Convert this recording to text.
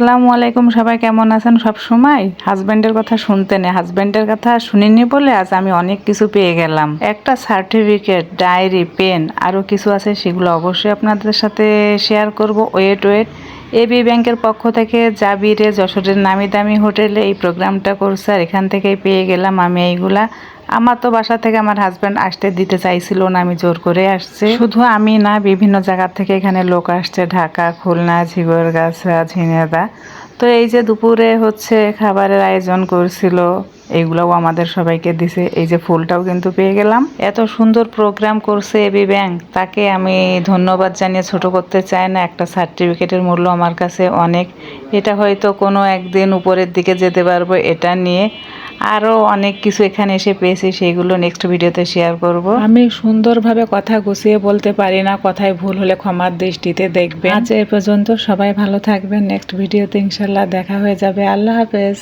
সালামু আলাইকুম, সবাই কেমন আছেন? সব সময় হাজব্যান্ডের কথা শুনতে নেই। হাজব্যান্ডের কথা শুনিনি বলে আজ আমি অনেক কিছু পেয়ে গেলাম। একটা সার্টিফিকেট ডায়েরি পেন আরও কিছু আছে, সেগুলো অবশ্যই আপনাদের সাথে শেয়ার করব। ওয়েট ওয়েট এবি ব্যাংকের পক্ষ থেকে জাবিরে যশোরের নামি দামি হোটেলে এই প্রোগ্রামটা করছে। আর এখান থেকেই পেয়ে গেলাম আমি এইগুলা। আমার তো বাসা থেকে আমার হাজব্যান্ড আসতে দিতে চাইছিল না, আমি জোর করে আসছে। শুধু আমি না, বিভিন্ন জায়গা থেকে এখানে লোক আসছে। ঢাকা, খুলনা, ঝিগরগাছা ঝিনেদা তো এই যে দুপুরে হচ্ছে খাবারের আয়োজন করছিল এইগুলাও আমাদের সবাইকে দিছে। এই যে ফুলটাও কিন্তু পেয়ে গেলাম। এত সুন্দর প্রোগ্রাম করছে এবি ব্যাংক তাকে আমি ধন্যবাদ জানিয়ে ছোট করতে চাই না। একটা সার্টিফিকেটের মূল্য আমার কাছে অনেক। এটা হয়তো কোনো একদিন উপরের দিকে যেতে পারব, এটা নিয়ে আরও অনেক কিছু এখানে এসে পেয়েছি, সেগুলো নেক্সট ভিডিওতে শেয়ার করব। আমি সুন্দরভাবে কথা গুছিয়ে বলতে পারি না, কথায় ভুল হলে ক্ষমার দৃষ্টিতে দেখবে আজ এ পর্যন্ত সবাই ভালো থাকবেন নেক্সট ভিডিওতে ইনশাল্লাহ দেখা হয়ে যাবে। আল্লাহ হাফেজ।